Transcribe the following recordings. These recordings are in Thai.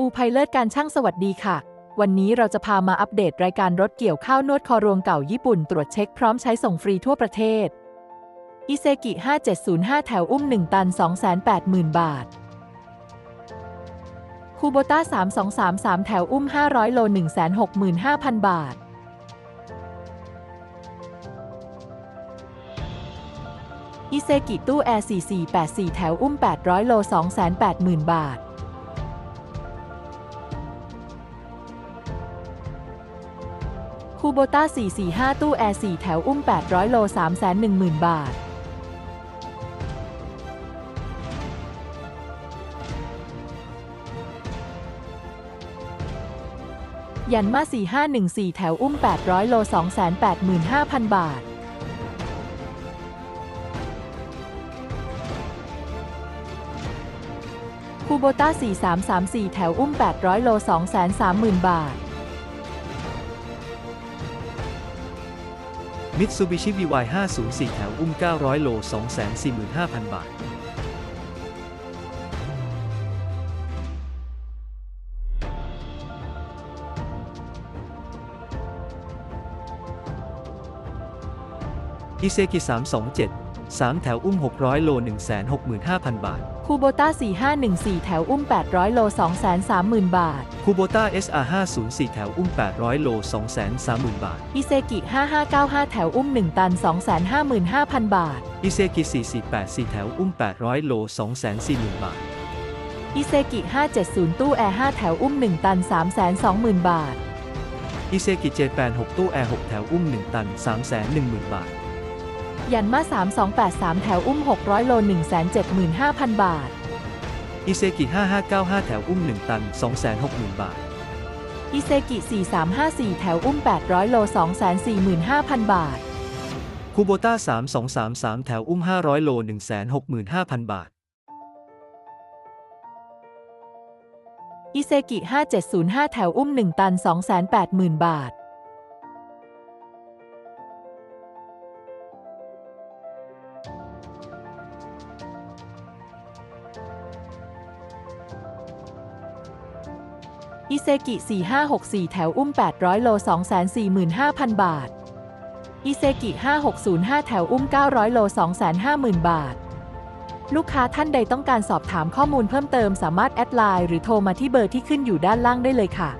อูไพเลิศการช่างสวัสดีค่ะ วันนี้เราจะพามาอัปเดตรายการรถเกี่ยวข้าวนวดคอรวงเก่าญี่ปุ่น ตรวจเช็คพร้อมใช้ส่งฟรีทั่วประเทศ อิเซกิ 5705 แถวอุ้ม 1 ตัน 280,000 บาท คูโบต้า 3233 แถวอุ้ม 500 โล 165,000 บาทอิเซกิตู้แอร์4484 แถวอุ้ม 800 โล 280,000 บาท คูโบต้า 445 ตู้แอร์ 4 แถวอุ้ม 800 โล 310,000 บาท ยันมา 4514 แถวอุ้ม 800 โล 285,000 บาทคูโบต้า 4334 แถวอุ้ม 800 โล 230,000 บาท มิตซูบิชิ VY 504 แถวอุ้ม 900 โล 245,000 บาท อิเซกิ 327 3 แถวอุ้ม 600 โล 165,000 บาท คูโบต้า 4514 แถวอุ้ม 800 โล 230,000 บาท คูโบต้า SR 504 แถวอุ้ม 800 โล 230,000 บาท อิเซกิ 5595 แถวอุ้ม 1 ตัน 255,000 บาท อิเซกิ 4484 แถวอุ้ม 800 โล 240,000 บาท อิเซกิ 570 ตู้แอร์ 5 แถวอุ้ม 1 ตัน 320,000 บาท อิเซกิ 786 ตู้แอร์ 6 แถวอุ้ม 1 ตัน 310,000 บาท ยันมา 3283 แถวอุ้ม 600 โล 175,000 บาท อิเซกิ 5595 แถวอุ้ม 1 ตัน 260,000 บาท อิเซกิ 4354 แถวอุ้ม 800 โล 245,000 บาท คูโบต้า 3233 แถวอุ้ม 500 โล 165,000 บาท อิเซกิ 5705 แถวอุ้ม 1 ตัน 280,000 บาท อิเซกิ 4564 แถวอุ้ม 800 โล 245,000 บาท อิเซกิ 5605 แถวอุ้ม 900 โล 250,000 บาท ลูกค้าท่านใดต้องการสอบถามข้อมูลเพิ่มเติมสามารถแอดไลน์หรือโทรมาที่เบอร์ที่ขึ้นอยู่ด้านล่างได้เลยค่ะ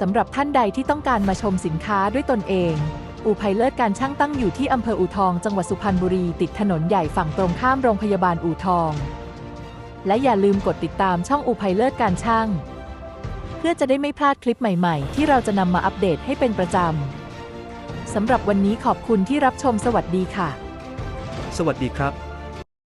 สำหรับท่านใดที่ต้องการมาชมสินค้าด้วยตนเอง อูไพเลิศการช่างตั้งอยู่ที่อำเภออู่ทอง จังหวัดสุพรรณบุรี ติดถนนใหญ่ฝั่งตรงข้ามโรงพยาบาลอู่ทอง และอย่าลืมกดติดตามช่องอูไพเลิศการช่าง เพื่อจะได้ไม่พลาดคลิปใหม่ๆ ที่เราจะนำมาอัปเดตให้เป็นประจำสำหรับวันนี้ขอบคุณที่รับชมสวัสดีค่ะ สวัสดีครับ